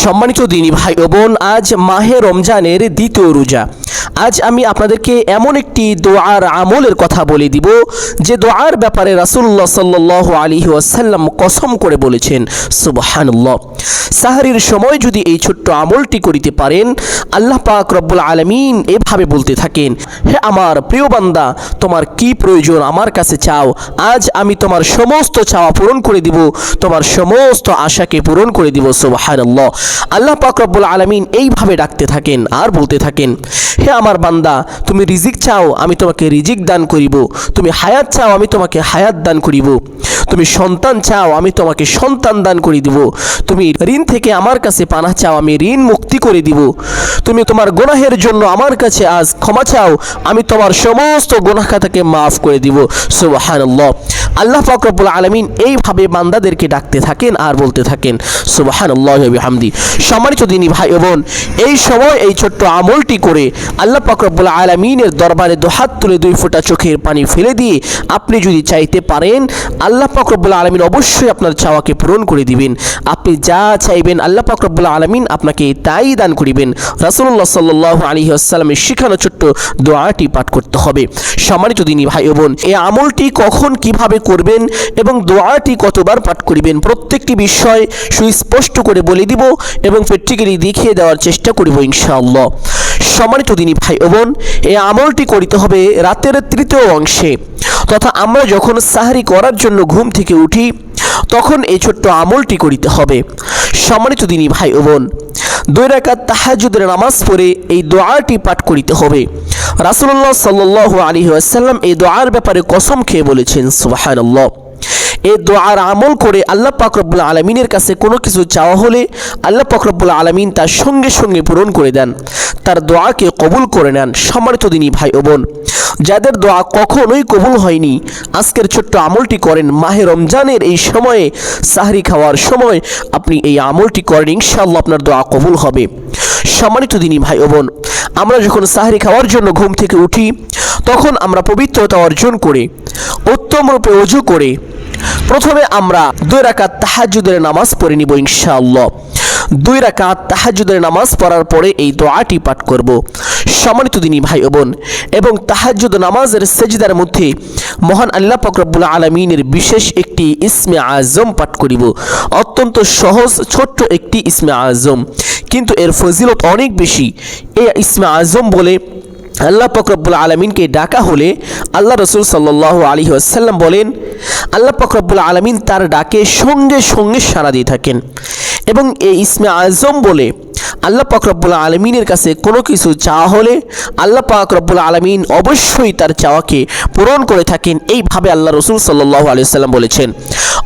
সম্মানিত দিনী ভাই ও বোন আজ মাহে রমজানের দ্বিতীয় রোজা। আজ আমি আপনাদেরকে এমন একটি দোয়ার আমলের কথা বলে দিব, যে দোয়ার ব্যাপারে রাসুল্লাহ সাল্লাহ আলী ওয়াসাল্লাম কসম করে বলেছেন, সুবহানুল্লাহ। সাহারির সময় যদি এই ছোট্ট আমলটি করিতে পারেন, আল্লাহ পাক রব্বুল আলমিন এভাবে বলতে থাকেন, হে আমার প্রিয় বান্দা, তোমার কি প্রয়োজন আমার কাছে চাও? আজ আমি তোমার সমস্ত চাওয়া পূরণ করে দিব, তোমার সমস্ত আশাকে পূরণ করে দিব, সুবহানাল্লাহ। আল্লাহ পাক রব্বুল আলামিন এইভাবে ডাকতে থাকেন আর বলতে থাকেন হে আমার বান্দা, তুমি রিজিক চাও, আমি তোমাকে রিজিক দান করিব। তুমি হায়াত চাও, আমি তোমাকে হায়াত দান করিব। তুমি সন্তান চাও, আমি তোমাকে সন্তান দান করে দিব। তুমি ঋণ থেকে আমার কাছে পানা চাও, আমি ঋণ মুক্তি করে দিব। তুমি তোমার গুনাহের জন্য আমার কাছে আজ ক্ষমা চাও, আমি তোমার সমস্ত গুনাহ খাতাকে মাফ করে দিব। সুবহানাল্লাহ। আল্লাহ পাক রব্বুল আলামিন এইভাবে বান্দাদেরকে ডাকতে থাকেন আর বলতে থাকেন, সুবহানাল্লাহ বিহামদি। সম্মানিত দিনী ভাই বোন, এই সময় এই ছোট্ট আমলটি করে আল্লাহ পাক রব্বুল আলামিনের দরবারে দুহাত তুলে দুই ফোঁটা চোখের পানি ফেলে দিয়ে আপনি যদি চাইতে পারেন, আল্লাহ পাক রব্বুল আলামিন অবশ্যই আপনার চাওয়াকে পূরণ করে দিবেন। আপনি যা চাইবেন আল্লাহ পাক রব্বুল আলামিন আপনাকে তাই দান করিবেন। রাসূলুল্লাহ সাল্লাহ আলাইহি ওয়াসাল্লামের শিখানো ছোট্ট দোয়াটি পাঠ করতে হবে। সম্মানিত দিনী ভাই বোন, এই আমলটি কখন কীভাবে করবেন এবং দোয়াটি কতবার পাঠ করিবেন। প্রত্যেকটি বিষয় সুস্পষ্ট করে বলে দিব এবং প্রত্যেকেরই দেখিয়ে দেওয়ার চেষ্টা করিব ইনশাআল্লাহ। সম্মানিত দিনী ভাই ও বোন, এই আমলটি করিতে হবে রাতের তৃতীয় অংশে। তথা আমরা যখন সাহারি করার জন্য ঘুম থেকে উঠি, তখন এই ছোট্ট আমলটি করিতে হবে। সম্মানিত দিনী ভাই ও বোন, দুই রাকাত তাহাজুদের নামাজ পড়ে এই দোয়াটি পাঠ করিতে হবে। রাসুল্লাহ সাল্লু আলী আসাল্লাম এই দোয়ার ব্যাপারে কসম খেয়ে বলেছেন সুবাহান্লাহ এই দোয়ার আমল করে আল্লাহ পাকরবুল্লা আলমিনের কাছে কোনো কিছু চাওয়া হলে আল্লাহ পাকরবুল্লা আলমিন তার সঙ্গে সঙ্গে পূরণ করে দেন। তার দোয়াকে কবুল করে নেন সম্মানিত দিনই ভাই ও বোন। যাদের দোয়া কখনোই কবুল হয়নি, আজকের ছোট্ট আমলটি করেন মাহে রমজানের এই সময়ে, সাহরি খাওয়ার সময় আপনি এই আমলটি করেন, ইনশাআল্লাহ আপনার দোয়া কবুল হবে। সম্মানিত দিনী ভাই ও বোন, আমরা যখন সাহরি খাওয়ার জন্য ঘুম থেকে উঠি, তখন আমরা পবিত্রতা অর্জন করে, উত্তম রূপে অজু করে প্রথমে আমরা দুই রাকাত তাহাজুদের নামাজ পড়ে নিব ইনশাআল্লাহ। দুই রাকাত তাহাজুদের নামাজ পড়ার পরে এই দোয়াটি পাঠ করব। সম্মানিত দিনী ভাই ও বোন, এবং তাহাজুদ নামাজের সেজদার মধ্যে মহান আল্লাহ ফকরবুল আলমিনের বিশেষ একটি ইসমে আজম পাঠ করিব। অত্যন্ত সহজ, ছোট্ট একটি ইসমে আজম। কিন্তু এর ফজিলত অনেক বেশি। এই ইসমে আজম বলে আল্লাহ ফকরবুল আলমিনকে ডাকা হলে আল্লাহ রসুল সাল্লাহ আলী আসাল্লাম বলেন, আল্লাহ ফকরবুল আলমিন তার ডাকে সঙ্গে সঙ্গে সাড়া দিয়ে থাকেন। এবং এই ইসমে আজম বলে আল্লাহ পাক রব্বুল আলমিনের কাছে কোনো কিছু চাওয়া হলে আল্লাহ পাক রব্বুল আলমিন অবশ্যই তার চাওয়াকে পূরণ করে থাকেন। এইভাবে আল্লাহ রসুল সাল্লাহ আলি সাল্লাম বলেছেন।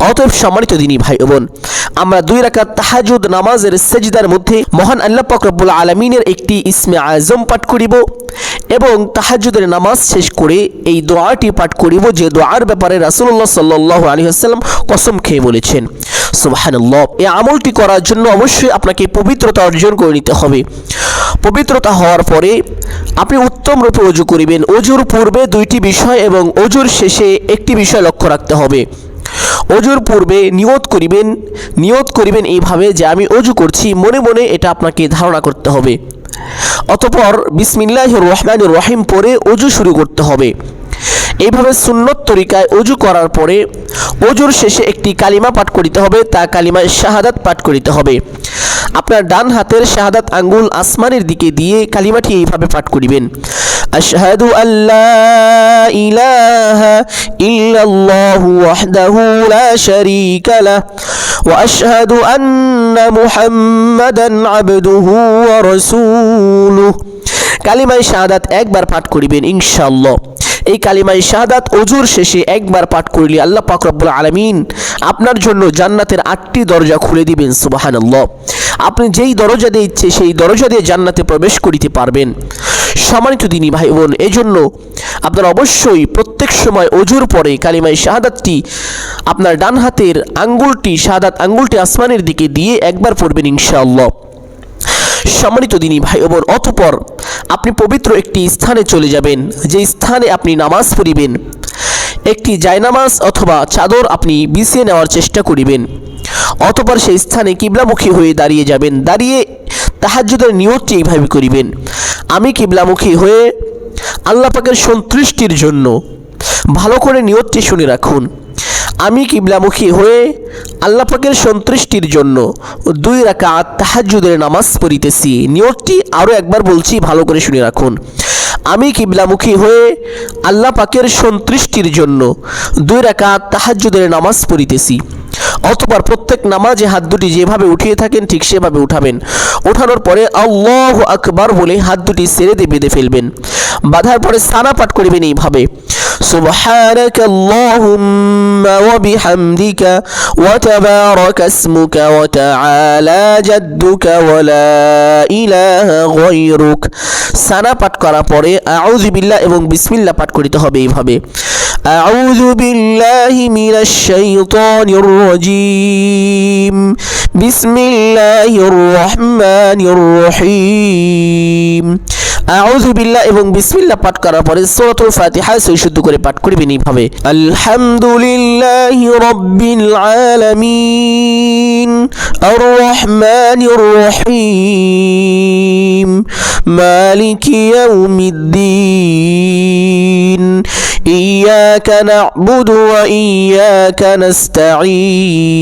অতএব সম্মানিত দিনী ভাই বোন, আমরা দুই রাকাত তাহাজুদ নামাজের সেজদার মধ্যে মহান আল্লাহ পাক রব্বুল আলমিনের একটি ইসমে আজম পাঠ করিব এবং তাহাজুদের নামাজ শেষ করে এই দোয়াটি পাঠ করিব যে দোয়ার ব্যাপারে রাসুল্লাহ সাল্লাহ আলী আসাল্লাম কসম খেয়ে বলেছেন। সুবাহানুল্লাহ, এই আমলটি করার জন্য অবশ্যই আপনাকে পবিত্রতা অর্জন করে নিতে হবে। পবিত্রতা হওয়ার পরে আপনি উত্তম রূপে অজু করিবেন। অজুর পূর্বে দুইটি বিষয় এবং অজুর শেষে একটি বিষয় লক্ষ্য রাখতে হবে। অজুর পূর্বে নিয়ত করিবেন নিয়ত করিবেন এইভাবে যে আমি অজু করছি, মনে মনে এটা আপনাকে ধারণা করতে হবে। অতপর বিসমিল্লাহ রহমান রহিম পরে অজু শুরু করতে হবে। এইভাবে সুন্নত তরিকায় অজু করার পরে অজুর শেষে একটি কালিমা পাঠ করিতে হবে, তা কালিমায় শাহাদাত পাঠ করিতে হবে। আপনার ডান হাতের শাহাদাত আঙ্গুল আসমানের দিকে দিয়ে কালিমাটি এইভাবে পাঠ করিবেন। আশহাদু আল্লাহ ইলাহা ইল্লাল্লাহু ওয়াহদাহু লা শারীকা লাহ ওয়া আশহাদু আন্না মুহাম্মাদান আবদুহু ওয়া শাহাদাত একবার পাঠ করিবেন ইনশাআল্লাহ। এই কালিমাই শাহাদাত অজুর শেষে একবার পাঠ করিলে আল্লাহ পাক রব্বুল আলমিন আপনার জন্য জান্নাতের আটটি দরজা খুলে দিবেন, সুবাহানাল্লাহ। আপনি যেই দরজা দিয়ে ইচ্ছে, সেই দরজা দিয়ে জান্নাতে প্রবেশ করিতে পারবেন। সম্মানিত দিনী ভাই বোন এই জন্য আপনার অবশ্যই প্রত্যেক সময় অজুর পরে কালিমাই শাহাদাতটি আপনার ডান হাতের আঙ্গুলটি, শাহাদাত আঙ্গুলটি আসমানের দিকে দিয়ে একবার পড়বেন, ইনশাআল্লাহ। সম্মানিত দিনী ভাই ও বোন, অতপর আপনি পবিত্র একটি স্থানে চলে যাবেন, যে স্থানে আপনি নামাজ পড়িবেন। একটি জায়নামাজ অথবা চাদর আপনি বিছিয়ে নেওয়ার চেষ্টা করিবেন। অতপর সেই স্থানে কিবলামুখী হয়ে দাঁড়িয়ে যাবেন, দাঁড়িয়ে তাহাজ্জুদের নিয়তটি এইভাবে করিবেন। আমি কিবলামুখী হয়ে আল্লাহ পাকের সন্তুষ্টির জন্য ভালো করে নিয়তটি শুনে রাখুন। আমি কিবলামুখী হয়ে আল্লাহ পাকের সন্তুষ্টির জন্য দুই রাকাত তাহাজ্জুদের নামাজ পড়িতেছি। নিয়তটি আরও একবার বলছি, ভালো করে শুনে রাখুন। আমি কিবলামুখী হয়ে আল্লাহ পাকের সন্তুষ্টির জন্য দুই রাকাত তাহাজ্জুদের নামাজ পড়িতেছি। অতপর প্রত্যেক নামাজে হাত দুটি যেভাবে উঠিয়ে থাকেন, ঠিক সেভাবে উঠাবেন। ওঠানোর পরে আল্লাহ আকবার বলে হাত দুটি সেরে দিয়ে বেঁধে ফেলবেন। বাঁধার পরে সানা পাঠ করিবেন এইভাবে। سبحانك اللهم وبحمدك وتبارك اسمك وتعالى جدك ولا إله غيرك সানা পাঠ করার পরে আউযু বিল্লাহ এবং বিসমিল্লাহ পাঠ করিতে হবে এইভাবে أعوذ بالله من الشيطان الرجيم بسم الله الرحمن الرحيم আউযু বিল্লাহ এবং বিসমিল্লাহ পাঠ করার পরে সূরাতুল ফাতিহা সই শুদ্ধ করে পাঠ করবেন এইভাবে আলহামদুলিল্লাহি রাব্বিল আলামিন আর রহমানির রহিম মালিকি ইয়াউমিদ্দিন إياك نعبد وإياك نستعين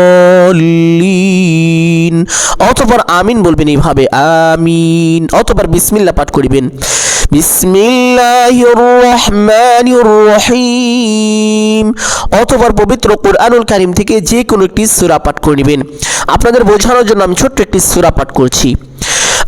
অতপর আমিন বলবেন এইভাবে, আমিন। অতপর বিসমিল্লাহ পাঠ করিবেন। বিসমিল্লাহির রহমানির রহিম অতপর পবিত্র কোরআনুল কারিম থেকে যে কোনো একটি সূরা পাঠ করে নেবেন। আপনাদের বোঝানোর জন্য আমি ছোট্ট একটি সূরা পাঠ করছি।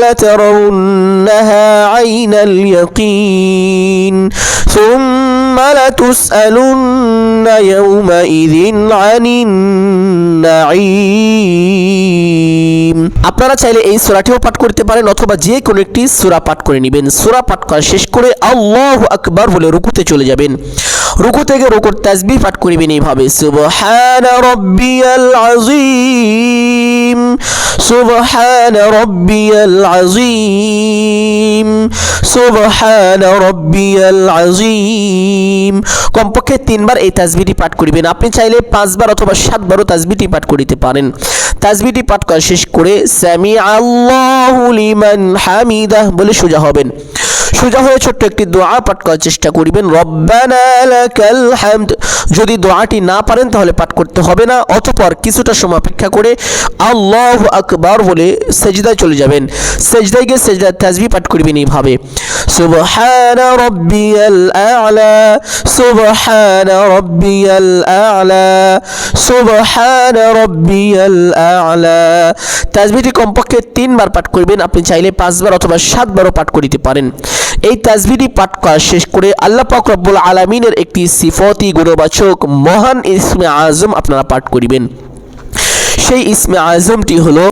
لترونها عين اليقين ثم لتسألن يومئذ عن النعيم আপনারা চাইলে এই সূরাটিও পাঠ করতে পারেন অথবা যে কোনো একটি সূরা পাঠ করে নেবেন সূরা পাঠ করা শেষ করে আল্লাহু আকবার বলে রুকুতে চলে যাবেন রুকু থেকে রুকুর তাসবিহ পাঠ করিবেন এইভাবে। সুবহান রাব্বিয়াল আযীম, সুবহান রাব্বিয়াল আযীম, সুবহান রাব্বিয়াল আযীম। কমপক্ষে তিনবার এই তাসবিহটি পাঠ করিবেন। আপনি চাইলে পাঁচবার অথবা সাতবারও তাসবিহটি পাঠ করিতে পারেন। তাসবিহটি পাঠ করা শেষ করে সামি আল্লাহু লিমান হামিদাহ বলে সোজা হবেন। সোজা হয়ে ছোট্ট একটি দোয়া পাঠ করার চেষ্টা করিবেন। যদি দোয়াটি না পারেন তাহলে পাঠ করতে হবে না, অতঃপর কিছুটা সময় অপেক্ষা করে আল্লাহ আকবার বলে সেজদায় চলে যাবেন। সেজদায় গিয়ে সেজদায় তাজবি পাঠ করবেন এইভাবে। সুবহান রব্বিয়াল আ'লা, সুবহান রব্বিয়াল আ'লা, সুবহান রব্বিয়াল আ'লা। তাজবিটি কমপক্ষে তিনবার পাঠ করবেন, আপনি চাইলে পাঁচবার অথবা সাতবারও পাঠ করিতে পারেন। এই তাজবিটি পাঠ করা শেষ করে আল্লাহ পাক রব্বুল আলামিনের একটি সিফতি গুণবাচক মহান ইসমে আজম আপনারা পাঠ করিবেন। সেই ইসমে আজমটি হলো,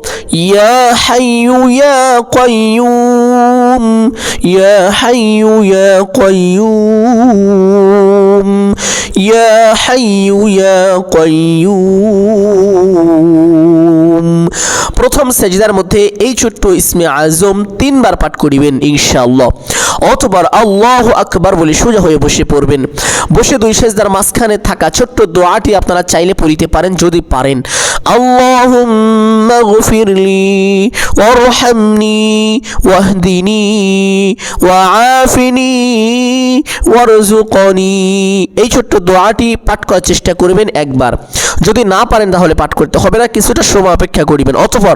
ইয়া হাইয়ু ইয়া কয়ুম ইয়া হাইয়ু ইয়া কাইয়ুম ইয়া حي يا قيوم প্রথম সেজদার মধ্যে এই ছোট্ট ইসমে আজম তিনবার পাঠ করিবেন, ইনশাআল্লাহ। অথবা আল্লাহ আকবার বলে সোজা হয়ে বসে পড়বেন। বসে দুই সেজদার মাঝখানে থাকা ছোট্ট দোয়াটি আপনারা চাইলে পড়িতে পারেন, যদি পারেন। আল্লাহুম্মা গফিরলি ওয়ারহামনি ওয়াহদিনি ওয়াআফিনি ওয়ারজুকনি এই ছোট্ট দোয়াটি পাঠ করার চেষ্টা করবেন একবার। যদি না পারেন তাহলে পাঠ করতে হবে না, কিছুটা সময় অপেক্ষা করিবেন। অতঃপর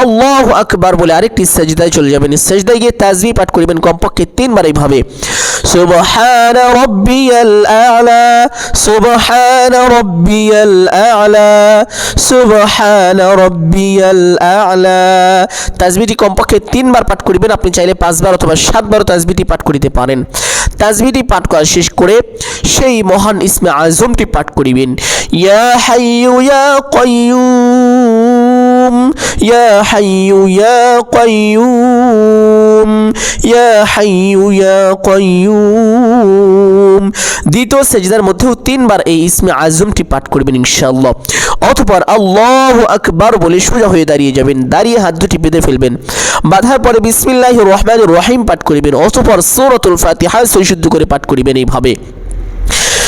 আল্লাহ আকবার বলে আরেকটি সেজদায় চলে যাবেন। সেজদায় গিয়ে তাজবি পাঠ করিবেন কমপক্ষে তিনবার এইভাবে। سبحان ربي الأعلى سبحان ربي الأعلى سبحان ربي الأعلى তাজবিটি কমপক্ষে তিনবার পাঠ করিবেন আপনি চাইলে পাঁচবার অথবা সাতবার তাজবিটি পাঠ করিতে পারেন তাজবিটি পাঠ করা শেষ করে সেই মহান ইসমে আজমটি পাঠ করিবেন ইয়া হাইয়ু ইয়া কাইয়ুম ইয়া হাইয়ু, ইয়া কাইয়ুম, ইয়া হাইয়ু, ইয়া কাইয়ুম। দ্বিতীয় সেজদার মধ্যেও তিনবার এই ইসমে আজমটি পাঠ করবেন ইনশাআল্লাহ। অতঃপর আল্লাহ আকবার বলে সোজা হয়ে দাঁড়িয়ে যাবেন, দাঁড়িয়ে হাত দুটি বেঁধে ফেলবেন। বাঁধার পরে বিসমিল্লাহ রহমান রহিম পাঠ করিবেন, অতঃপর সৌরতুল ফাতিহা সৈশুদ্ধ করে পাঠ করিবেন এইভাবে।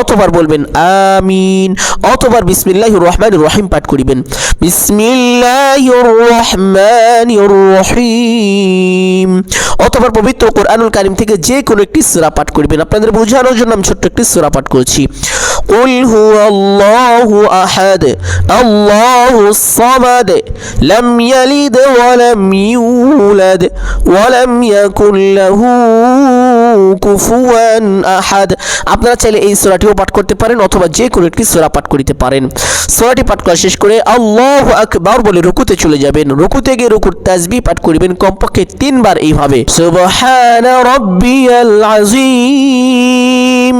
অতবার বলবেন আমিন অতবার বিসমিল্লাহির রহমানির রহিম পাঠ করিবেন বিসমিল্লাহির রহমানির রহিম অতবার পবিত্র কোরআনুল কারিম থেকে যে কোনো একটি সূরা পাঠ করিবেন আপনাদের বোঝানোর জন্য আমি ছোট্ট একটি সূরা পাঠ করছি قل هو الله أحد الله الصمد لم يلد ولم يولد ولم يكن له কুফুয়ান আহাদ আপনারা চাইলে এই সূরাটিও পাঠ করতে পারেন অথবা যে কোনো একটি সূরা পাঠ করিতে পারেন। সূরাটি পাঠ করা শেষ করে আল্লাহু আকবার বলে রুকুতে চলে যাবেন। রুকুতে গিয়ে রুকুর তাসবিহ পাঠ করিবেন কমপক্ষে তিনবার এইভাবে। সুবহান রাব্বিয়াল আযীম।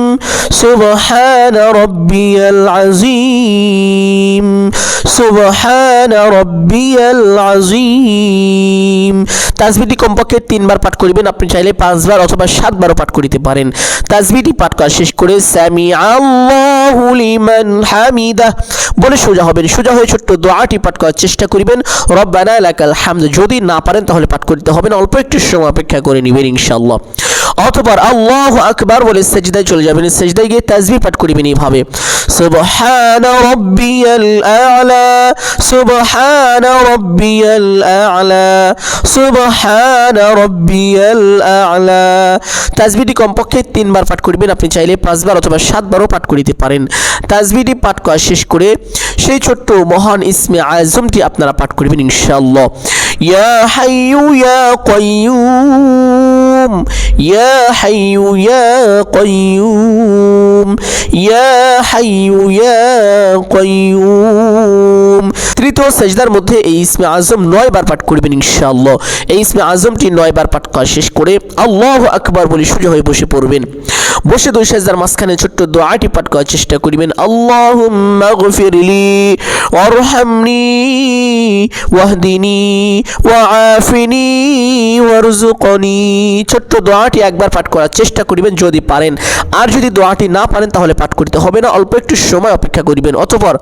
সুবহান রাব্বিয়াল আযীম। সুবহান রাব্বিয়াল আযীম। তাসবিহটি কমপক্ষে তিনবার পাঠ করিবেন। আপনি চাইলে পাঁচবার অথবা সাতবারও পাঠ করিতে পারেন। তাসবিহটি পাঠ করা শেষ করে বলে সোজা হবেন। সোজা হয়ে ছোট্ট দোয়াটি পাঠ করার চেষ্টা করিবেন। রব্বানা লাকাল হামদ যদি না পারেন তাহলে পাঠ করতে হবে না। অল্প একটু সময় অপেক্ষা করে নেবেন ইনশাআল্লাহ। অতঃপর আল্লাহ আকবার বলে সেজদায় চলে যাবেন, সেজদায় গিয়ে তাসবিহ পাঠ করিবেন এইভাবে। সুবহান রাব্বিয়াল আ'লা, সুবহান রাব্বিয়াল আ'লা, সুবহান রাব্বিয়াল আ'লা। তাসবিহটি কমপক্ষে তিনবার পাঠ করিবেন, আপনি চাইলে পাঁচবার অথবা সাতবারও পাঠ করিতে পারেন। তাসবিহটি পাঠ করা শেষ করে সেই ছোট্ট মহান ইসমে আজমটি আপনারা পাঠ করিবেন ইনশাআল্লাহ। ইয়া হাইয়ু ইয়া কাইয়ুম, ইয়া হাইয়ু ইয়া কাইয়ুম, ইয়া হাইয়ু ইয়া কাইয়ুম। তৃতীয় সেজদার মধ্যে এই ইসমে আজম নয় বার পাঠ করবেন ইনশাআল্লাহ। এই ইসমে আজমটি নয় বার পাঠ করা শেষ করে আল্লাহ আকবার বলে সোজা হয়ে বসে পড়বেন। বসে দুই সেজদার মাঝখানে ছোট্ট দোয়াটি পাঠ করার চেষ্টা করিবেন। আল্লাহুম্মা গফিরলি, ওয়ারহামনি, ওয়াহদিনি, ওয়াআফিনি ওয়ারজুকনি ছোট্ট দোয়াটি একবার পাঠ করার চেষ্টা করিবেন যদি পারেন। আর যদি দোয়াটি না পারেন তাহলে পাঠ করতে হবে না, অল্প একটু সময় অপেক্ষা করিবেন। অতঃপর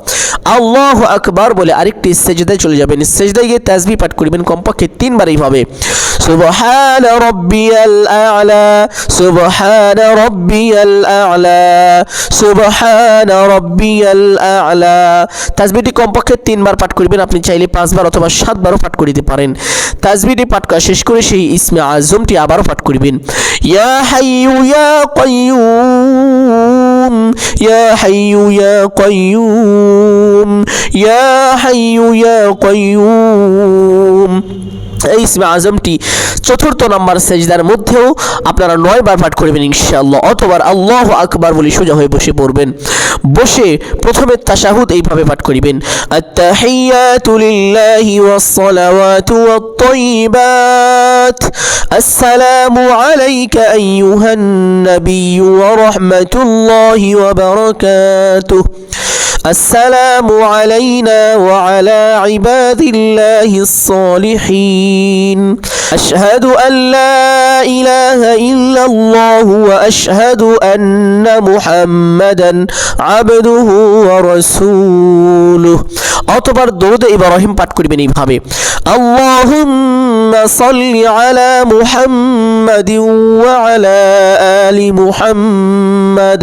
আল্লাহ আকবার বলে আরেকটি সেজদায় চলে যাবেন। সেজদায় গিয়ে তাসবিহ পাঠ করিবেন, কমপক্ষে তিনবার এইভাবে সুবহান রাব্বিয়াল আ'লা, সুবহান রাব্বিয়াল আ'লা, সুবহান রাব্বিয়াল আ'লা। তাসবিহটি কমপক্ষে তিনবার পাঠ করিবেন, আপনি চাইলে পাঁচবার অথবা সাতবারও পাঠ করিতে পারেন। তাসবিহটি পাঠ করা শেষ করে সেই ইসমে আজমটি আবারও পাঠ করিবেন। ইয়া হাইয়ু ইয়া কাইয়ুম, ইয়া হাইয়ু ইয়া কাইয়ুম, ইয়া হাইয়ু ইয়া কাইয়ুম। এই ইসমে আজমটি চতুর্থ নম্বর সেজদার মধ্যেও আপনারা নয় বার পাঠ করবেন ইনশাআল্লাহ অথবা আল্লাহ আকবার বলে সোজা হয়ে বসে পড়বেন। বসে প্রথমে তাশাহুদ এইভাবে পাঠ করিবেন, আত্তাহিয়াতু লিল্লাহি ওয়াস-সালাওয়াতু ওয়াত-তাইয়িবাত আসসালামু আলাইকা আইয়ুহান ওয়া রাহমাতুল্লাহি ওয়া বারাকাতুহু। السلام علينا وعلى عباد الله الصالحين أشهد أن لا إله إلا الله وأشهد أن محمدا عبده ورسوله অতবার দরুদ ইব্রাহিম পাঠ করবেন এইভাবে আল্লাহুম্মা সাল্লি আলা মুহাম্মাদিন ওয়া আলা আলি মুহাম্মাদ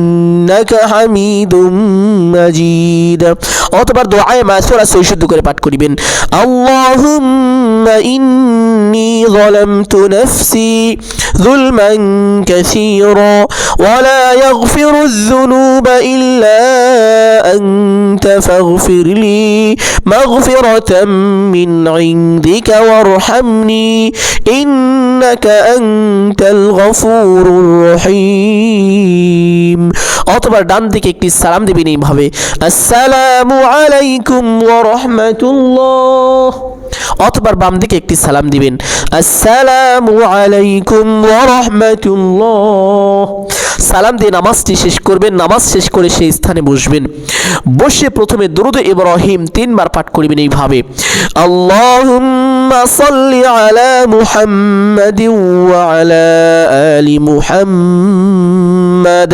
إنك حميد مجيد অতবার দোয়ায় মাসুরা সৈশুদ্ধ করে পাঠ করিবেন আল্লাহুম্মা ইন্নী ظلمت نفسي ظلما كثيرا ولا يغفر الذنوب إلا أنت فاغفر لي مغفرة من عندك وارحمني إنك أنت الغفور الرحيم অতবার ডান দিকে একটি সালাম দিবেন এইভাবে আসসালামু আলাইকুম ওয়া রাহমাতুল্লাহ। অথবা বাম দিকে একটি সালাম দিবেন। আসসালামু আলাইকুম ওয়া রাহমাতুল্লাহ। সালাম দিয়ে নামাজটি শেষ করবেন, নামাজ শেষ করে সেই স্থানে বসবেন। বসে প্রথমে দরুদ ইব্রাহিম তিনবার পাঠ করবেন এইভাবে। আল্লাহুম্মা সাল্লি আলা মুহাম্মাদিন ওয়া আলা আলি মুহাম্মাদ।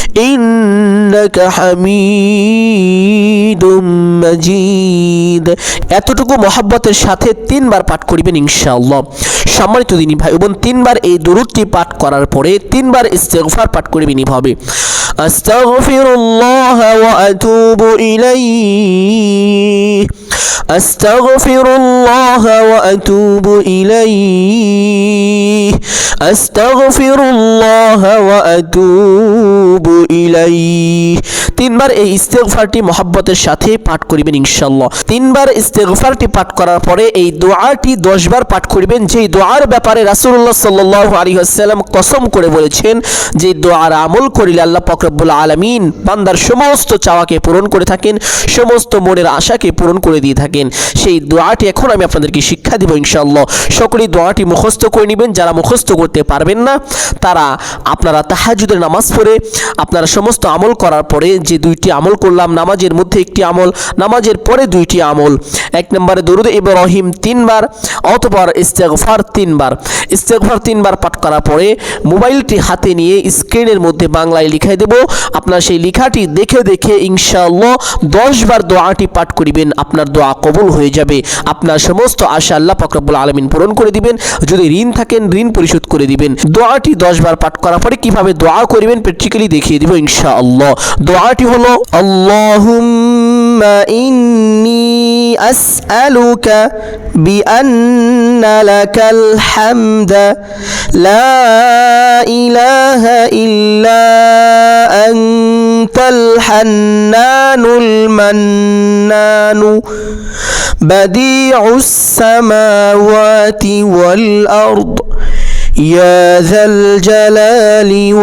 إنك حميد مجيد এতটুকু মহাব্বতের সাথে তিনবার পাঠ করিবেন ইনশাআল্লাহ সম্মানিত দিনী ভাই বোন তিনবার এই দরুদটি পাঠ করার পরে তিনবার ইস্তেগফার পাঠ করিবেন এইভাবে আস্তাগফিরুল্লাহ ওয়া আতুবু ইলাইহি أستغفر الله وأتوب إليه أستغفر الله وأتوب তিনবার এই ইস্তেগফারটি মহাব্বতের সাথে পাঠ করিবেন ইনশাল্লাহ তিনবার ইস্তেগফারটি পাঠ করার পরে এই দোয়াটি দশবার পাঠ করিবেন যে দোয়ার ব্যাপারে রাসুল্লাহ সাল্লাহ আলী আসসালাম কসম করে বলেছেন, যে দোয়ার আমল করিলে আল্লাহ ফকরবুল আলমিন বান্দার সমস্ত চাওয়াকে পূরণ করে থাকেন, সমস্ত মনের আশাকে পূরণ করে দিয়ে থাকেন। সেই দোয়াটি এখন আমি আপনাদেরকে শিক্ষা দিব ইনশাল্লাহ সকলেই দোয়াটি মুখস্থ করে নেবেন, যারা মুখস্থ করতে পারবেন না, তারা আপনারা তাহাজুদের নামাজ পড়ে আপনারা সমস্ত আমল করার পরে যে দুইটি আমল করলাম, নামাজের মধ্যে একটি আমল, নামাজের পরে দুইটি আমল। এক নম্বরে দরুদ ইব্রাহিম তিনবার, অতপর ইস্তেগফার তিনবার। ইস্তেগফার তিনবার পাঠ করার পরে মোবাইলটি হাতে নিয়ে স্ক্রিনের মধ্যে বাংলায় লিখাই দেব। আপনার সেই লেখাটি দেখে দেখে ইনশাআল্লাহ দশ বার দোয়াটি পাঠ করিবেন, আপনার দোয়া কবুল হয়ে যাবে। আপনার সমস্ত আশা আল্লাহ পাকরবুল আলমিন পূরণ করে দিবেন। যদি ঋণ থাকেন, ঋণ পরিশোধ করে দিবেন। দোয়াটি দশ বার পাঠ করার পরে কীভাবে দোয়া করিবেন প্র্যাকটিক্যালি দেখিয়ে দিব ইনশাআল্লাহ দোয়াটি হলো আল্লাহুম্মা ইন্নী আসআলুকা বিআন্না লাকাল হামদা লা ইলাহা ইল্লা আনতাল হান্নানুল মান্নানু بديع السماوات والأرض يا ذا الجلال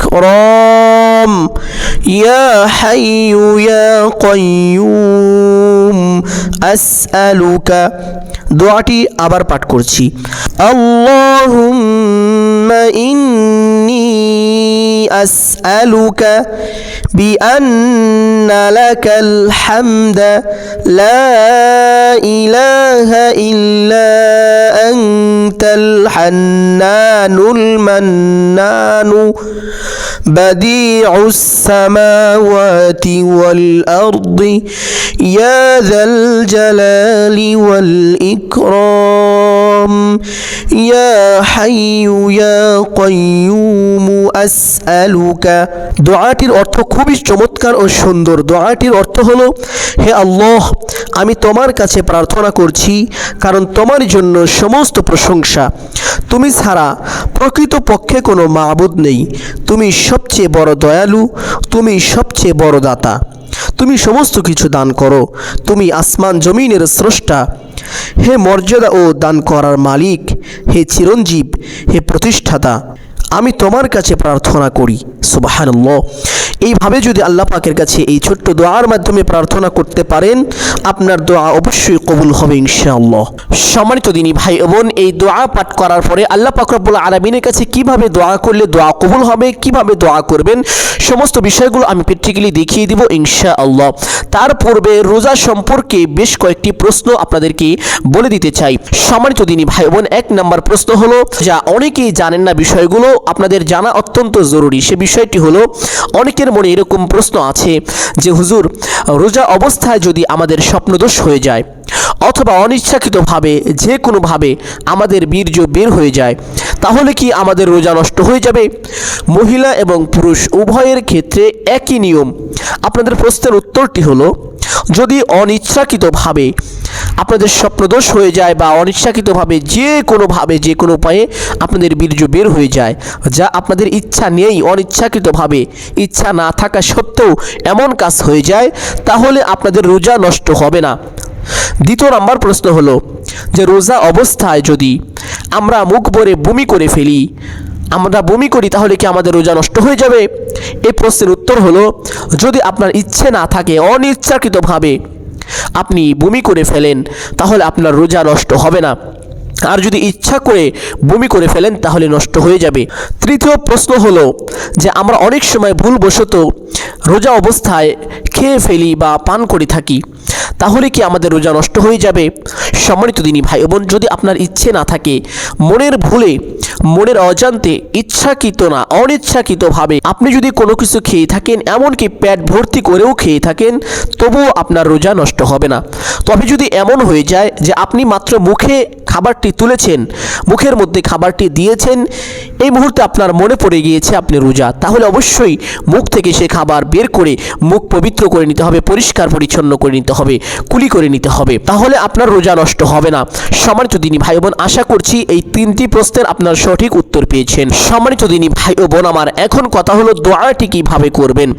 والإكرام يا حي يا قيوم أسألك দোয়াটি আবার পাঠ করছি আল্লাহুম্মা ইন্নী আসআলুকা বিআন্না লাকাল হামদা লা ইলাহা ইল্লা আনতাল المنان المنان بديع السماوات والأرض يا ذا الجلال والإكرام. يا حي يا قيوم أسألك দোয়াটির অর্থ খুবই চমৎকার ও সুন্দর দোয়াটির অর্থ হলো হে আল্লাহ আমি তোমার কাছে প্রার্থনা করছি কারণ তোমার জন্য সমস্ত প্রশংসা তুমি ছাড়া প্রকৃতপক্ষে কোনো মাবুদ নেই তুমি সবচেয়ে বড় দয়ালু তুমি সবচেয়ে বড় দাতা তুমি সমস্ত কিছু দান করো। তুমি আসমান জমিনের স্রষ্টা। হে মর্যাদা ও দান করার মালিক, হে চিরঞ্জীব, হে প্রতিষ্ঠাতা, আমি তোমার কাছে প্রার্থনা করি। সুবাহান্লাহ এইভাবে যদি আল্লাহ পাকের কাছে এই ছোট্ট দোয়ার মাধ্যমে প্রার্থনা করতে পারেন, আপনার দোয়া অবশ্যই কবুল হবে ইনশাআল্লাহ। সম্মানিত দিনী ভাই বোন, এই দোয়া পাঠ করার পরে আল্লাহ পাক রব্বুল আলমিনের কাছে কীভাবে দোয়া করলে দোয়া কবুল হবে, কীভাবে দোয়া করবেন, সমস্ত বিষয়গুলো আমি প্র্যাকটিক্যালি দেখিয়ে দিব ইনশাআল্লাহ। তার পূর্বে রোজা সম্পর্কে বেশ কয়েকটি প্রশ্ন আপনাদেরকে বলে দিতে চাই। সম্মানিত দিনী ভাই বোন, এক নম্বর প্রশ্ন হলো, যা অনেকেই জানেন না বিষয়গুলো, আপনাদের জানা অত্যন্ত জরুরি। সে বিষয়টি হলো অনেকের মনে এরকম প্রশ্ন আছে যে, হুজুর, রোজা অবস্থায় যদি আমাদের স্বপ্নদোষ হয়ে যায়, অথবা অনিচ্ছাকৃতভাবে যে কোনোভাবে আমাদের বীর্য বের হয়ে যায়, তাহলে কি আমাদের রোজা নষ্ট হয়ে যাবে? মহিলা এবং পুরুষ উভয়ের ক্ষেত্রে একই নিয়ম। আপনাদের প্রশ্নের উত্তরটি হলো যদি অনিচ্ছাকৃতভাবে আপনাদের স্বপ্নদোষ হয়ে যায় বা অনিচ্ছাকৃতভাবে যে কোনোভাবে, যে কোনো উপায়ে আপনাদের বীর্য বের হয়ে যায়, যা আপনাদের ইচ্ছা নেই, অনিচ্ছাকৃতভাবে ইচ্ছা না থাকা সত্ত্বেও এমন কাজ হয়ে যায়, তাহলে আপনাদের রোজা নষ্ট হবে না। দ্বিতীয় নাম্বার প্রশ্ন হলো যে রোজা অবস্থায় যদি আমরা মুখ ভরে বমি করে ফেলি আমরা বমি করি, তাহলে কি আমাদের রোজা নষ্ট হয়ে যাবে? এই প্রশ্নের উত্তর হলো, যদি আপনার ইচ্ছে না থাকে, অনিচ্ছাকৃতভাবে আপনি বমি করে ফেলেন, তাহলে আপনার রোজা নষ্ট হবে না। আর যদি ইচ্ছা করে বমি করে ফেলেন, তাহলে নষ্ট হয়ে যাবে। তৃতীয় প্রশ্ন হলো যে, আমরা অনেক সময় ভুলবশত রোজা অবস্থায় খেয়ে ফেলি বা পান করে থাকি। তাহলে কি আমাদের রোজা নষ্ট হয়ে যাবে? সম্মানিত দিনী ভাই বোন, যদি আপনার ইচ্ছে না থাকে, মনের ভুলে, মনের অজান্তে ইচ্ছাকৃত না, অনিচ্ছাকৃতভাবে আপনি যদি কোনো কিছু খেয়ে থাকেন, এমনকি পেট ভর্তি করেও খেয়ে থাকেন, তবুও আপনার রোজা নষ্ট হবে না। তবে যদি এমন হয়ে যায় যে আপনি মাত্র মুখে খাবারটি তুলেছেন, মুখের মধ্যে খাবারটি দিয়েছেন, এই মুহূর্তে আপনার মনে পড়ে গিয়েছে আপনি রোজা। তাহলে অবশ্যই মুখ থেকে সে খাবার বের করে মুখ পবিত্র করে নিতে হবে, পরিষ্কার পরিচ্ছন্ন করে নিতে হবে, কুলি করে নিতে হবে। তাহলে আপনার রোজা নষ্ট হবে না। সম্মানিত দিনী ভাই বোন আশা করছি এই তিনটি প্রশ্নের আপনার সঠিক উত্তর পেয়েছেন। সম্মানিত দিনী ভাই ও বোন আমার এখন কথা হলো দোয়াটি কীভাবে করবেন?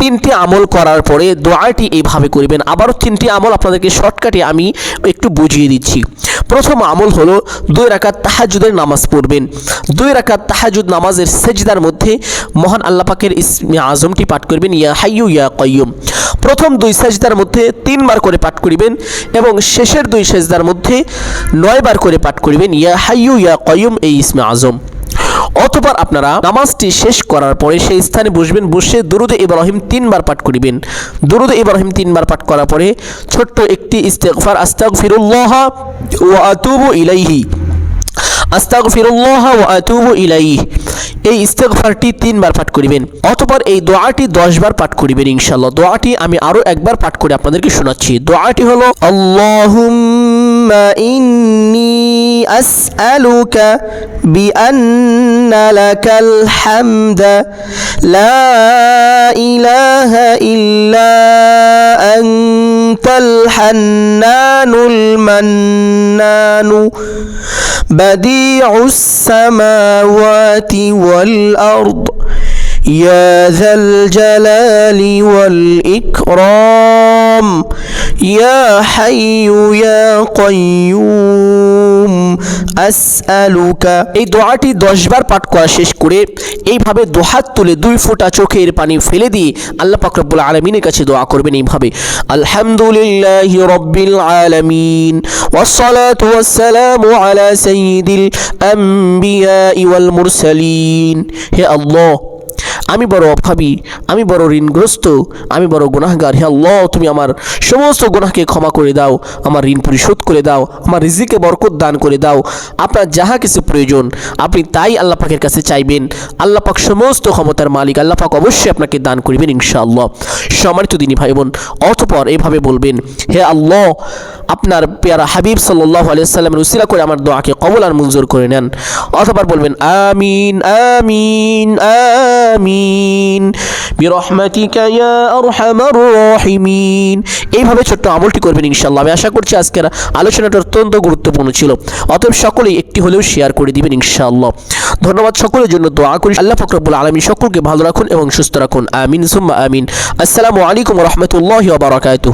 তিনটি আমল করার পরে দোয়াটি এইভাবে করবেন। আবারও তিনটি আমল আপনাদেরকে শর্টকাটে আমি একটু বুঝিয়ে দিচ্ছি। প্রথম আমল হলো দুই রাকাত তাহাজুদের নামাজ পড়বেন। দুই রাকাত তাহাজুদ নামাজের সেজদার মধ্যে মহান আল্লাহ পাকের ইসমে আজমটি পাঠ করবেন, ইয়া হাইয়ু ইয়া কয়ুম প্রথম দুই সেজদার মধ্যে তিনবার করে পাঠ করিবেন এবং শেষের দুই সেজদার মধ্যে নয়বার করে পাঠ করিবেন, ইয়া হাইয়ু ইয়া কয়ুম এই ইসমে আজম। অতপর আপনারা নামাজটি শেষ করার পরে সেই স্থানে বসবেন, বসে দুরুদে ইব্রাহিম তিনবার পাঠ করিবেন। দুরুদে ইব্রাহিম তিনবার পাঠ করার পরে ছোট্ট একটি ইস্তেকফার আস্তাক ফিরুল্লাহ ও আতুবু ইলাইহি। আস্তাক ফিরুল্লাহ ও আতুবু ইলাইহি। এই ইস্তেগফারটি তিনবার পাঠ করিবেন, অতপর এই দোয়াটি দশবার পাঠ করিবেন ইনশাল্লাহ দোয়াটি আমি আরও একবার পাঠ করে আপনাদেরকে শোনাচ্ছি। দোয়াটি হলো, আল্লাহুম্মা ইন্নী আসআলুকা বিআন্না লাকাল হামদা, লা ইলাহা ইল্লা আনতাল হান্নানুল মান্নানু। بديع السماوات والأرض يا ذا الجلال والإكرام يا حي يا قيوم আসআলুকা এই দোয়াটি দশবার পাঠ করা শেষ করে এইভাবে দোহাত তুলে দুই ফোঁটা চোখের পানি ফেলে দিয়ে আল্লাহ পাক রব্বুল আলমিনের কাছে দোয়া করবেন এইভাবে আলহামদুলিল্লাহ রব্বিল আলামিন والصلاة والسلام على سيد الأنبياء والمرسلين হে আল্লাহ আমি বড় অভাবী, আমি বড় ঋণগ্রস্ত, আমি বড় গুনাহগার। হে আল্লাহ, তুমি আমার সমস্ত গুনাহকে ক্ষমা করে দাও, আমার ঋণ পরিশোধ করে দাও, আমার রিজিকে বরকত দান করে দাও। আপনার যাহা কিছু প্রয়োজন, আপনি তাই আল্লাহ পাকের কাছে চাইবেন। আল্লাহ পাক সমস্ত ক্ষমতার মালিক, আল্লাহ পাক অবশ্যই আপনাকে দান করিবেন ইনশাআল্লাহ। সম্মানিত দিনী ভাই বোন অতপর এভাবে বলবেন, হে আল্লাহ, আপনার পেয়ারা হাবিব সাল্লাহ আলিয়াল্লামের উসিলা করে আমার দোয়াকে কবল আর মঞ্জুর করে নেন। অতপর বলবেন, আমিন আমিন আমিন। الراحمين برحمتك يا أرحم الراحمين এইভাবে ছোট্ট আমলটি করবেন ইনশাল্লাহ আমি আশা করছি আজকের আলোচনাটা অত্যন্ত গুরুত্বপূর্ণ ছিল অতএব সকলেই একটি হলেও শেয়ার করে দিবেন ইনশাআল্লাহ ধন্যবাদ সকলের জন্য দোয়া করি আল্লাহ ফকরবুল আলমী সকলকে ভালো রাখুন এবং সুস্থ রাখুন আমিন সুম্মা আমিন আসসালামু আলাইকুম রহমতুল্লাহ বারাকাতুহ